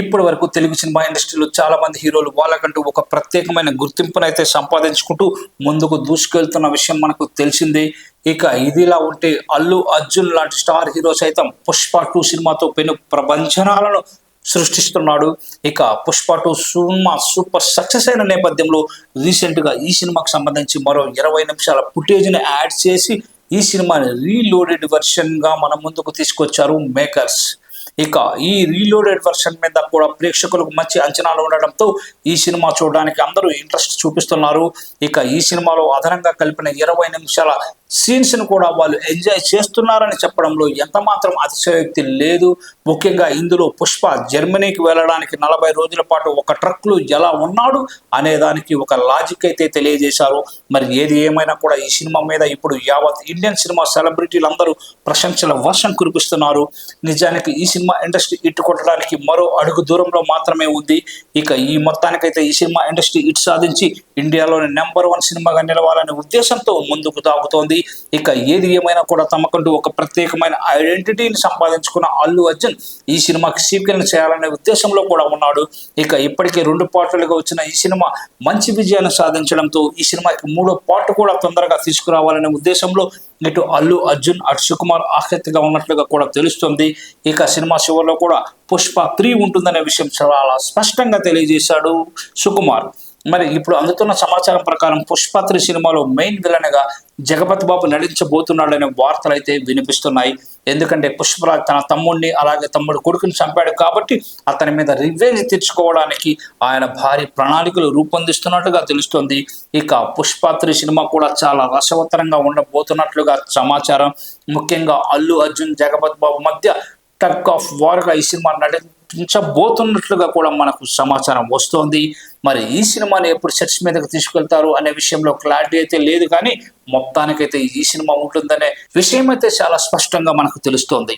ఇప్పటి వరకు తెలుగు సినిమా ఇండస్ట్రీలో చాలా మంది హీరోలు వాళ్ళకంటూ ఒక ప్రత్యేకమైన గుర్తింపునైతే సంపాదించుకుంటూ ముందుకు దూసుకెళ్తున్న విషయం మనకు తెలిసిందే. ఇక ఇదిలా ఉంటే అల్లు అర్జున్ లాంటి స్టార్ హీరో సైతం పుష్ప టూ సినిమాతో పెను ప్రపంచనాలను సృష్టిస్తున్నాడు. ఇక పుష్ప టూ సినిమా సూపర్ సక్సెస్ అయిన నేపథ్యంలో రీసెంట్గా ఈ సినిమాకు సంబంధించి మరో ఇరవై నిమిషాల ఫుటేజ్ని యాడ్ చేసి ఈ సినిమాని రీలోడెడ్ వెర్షన్గా మన ముందుకు తీసుకొచ్చారు మేకర్స్. ఇక ఈ రీలోడెడ్ వెర్షన్ మీద కూడా ప్రేక్షకులకు మంచి అంచనాలు ఉండడంతో ఈ సినిమా చూడడానికి అందరూ ఇంట్రెస్ట్ చూపిస్తున్నారు. ఇక ఈ సినిమాలో అదనంగా కలిపిన ఇరవై నిమిషాల సీన్స్ను కూడా వాళ్ళు ఎంజాయ్ చేస్తున్నారని చెప్పడంలో ఎంత మాత్రం అతిశయోక్తి లేదు. ముఖ్యంగా ఇందులో పుష్ప జర్మనీకి వెళ్ళడానికి నలభై రోజుల పాటు ఒక ట్రక్లు ఎలా ఉన్నాడు అనే దానికి ఒక లాజిక్ అయితే తెలియజేశారు. మరి ఏది ఏమైనా కూడా ఈ సినిమా మీద ఇప్పుడు యావత్ ఇండియన్ సినిమా సెలబ్రిటీలు అందరూ ప్రశంసల వర్షం కురిపిస్తున్నారు. నిజానికి ఈ సినిమా ఇండస్ట్రీ ఇట్టు కొట్టడానికి మరో అడుగు దూరంలో మాత్రమే ఉంది. ఇక ఈ మొత్తానికైతే ఈ సినిమా ఇండస్ట్రీ ఇటు సాధించి ఇండియాలోని నెంబర్ వన్ సినిమాగా నిలవాలనే ఉద్దేశంతో ముందుకు తాగుతోంది ఇక ఏది ఏమైనా కూడా తమకంటూ ఒక ప్రత్యేకమైన ఐడెంటిటీని సంపాదించుకున్న అల్లు అర్జున్ ఈ సినిమాకి సీక్వెల్ చేయాలనే ఉద్దేశంలో కూడా ఉన్నాడు. ఇక ఇప్పటికే రెండు పాటలుగా వచ్చిన ఈ సినిమా మంచి విజయాన్ని సాధించడంతో ఈ సినిమాకి మూడో పార్ట్ కూడా తొందరగా తీసుకురావాలనే ఉద్దేశంలో ఇటు అల్లు అర్జున్ అటు సుకుమార్ ఆసక్తిగా ఉన్నట్లుగా కూడా తెలుస్తుంది. ఇక సినిమా చివరిలో కూడా పుష్ప త్రీ ఉంటుందనే విషయం చాలా స్పష్టంగా తెలియజేశాడు సుకుమార్. మరి ఇప్పుడు అందుతున్న సమాచారం ప్రకారం పుష్పత్రి సినిమాలో మెయిన్ విలన్గా జగపతి బాబు నటించబోతున్నాడనే వార్తలు అయితే వినిపిస్తున్నాయి. ఎందుకంటే పుష్పరాజ్ తన తమ్ముడిని అలాగే తమ్ముడు కొడుకుని చంపాడు కాబట్టి అతని మీద రివెంజ్ తెచ్చుకోవడానికి ఆయన భారీ ప్రణాళికలు రూపొందిస్తున్నట్టుగా తెలుస్తోంది. ఇక పుష్పాత్రి సినిమా కూడా చాలా రసవత్తరంగా ఉండబోతున్నట్లుగా సమాచారం. ముఖ్యంగా అల్లు అర్జున్ జగపతి బాబు మధ్య టక్ ఆఫ్ వార్గా ఈ సినిమా నటించబోతున్నట్లుగా కూడా మనకు సమాచారం వస్తోంది. మరి ఈ సినిమాని ఎప్పుడు చర్చ్ మీదకి తీసుకెళ్తారు అనే విషయంలో క్లారిటీ అయితే లేదు కానీ మొత్తానికైతే ఈ సినిమా ఉంటుందనే విషయం అయితే చాలా స్పష్టంగా మనకు తెలుస్తోంది.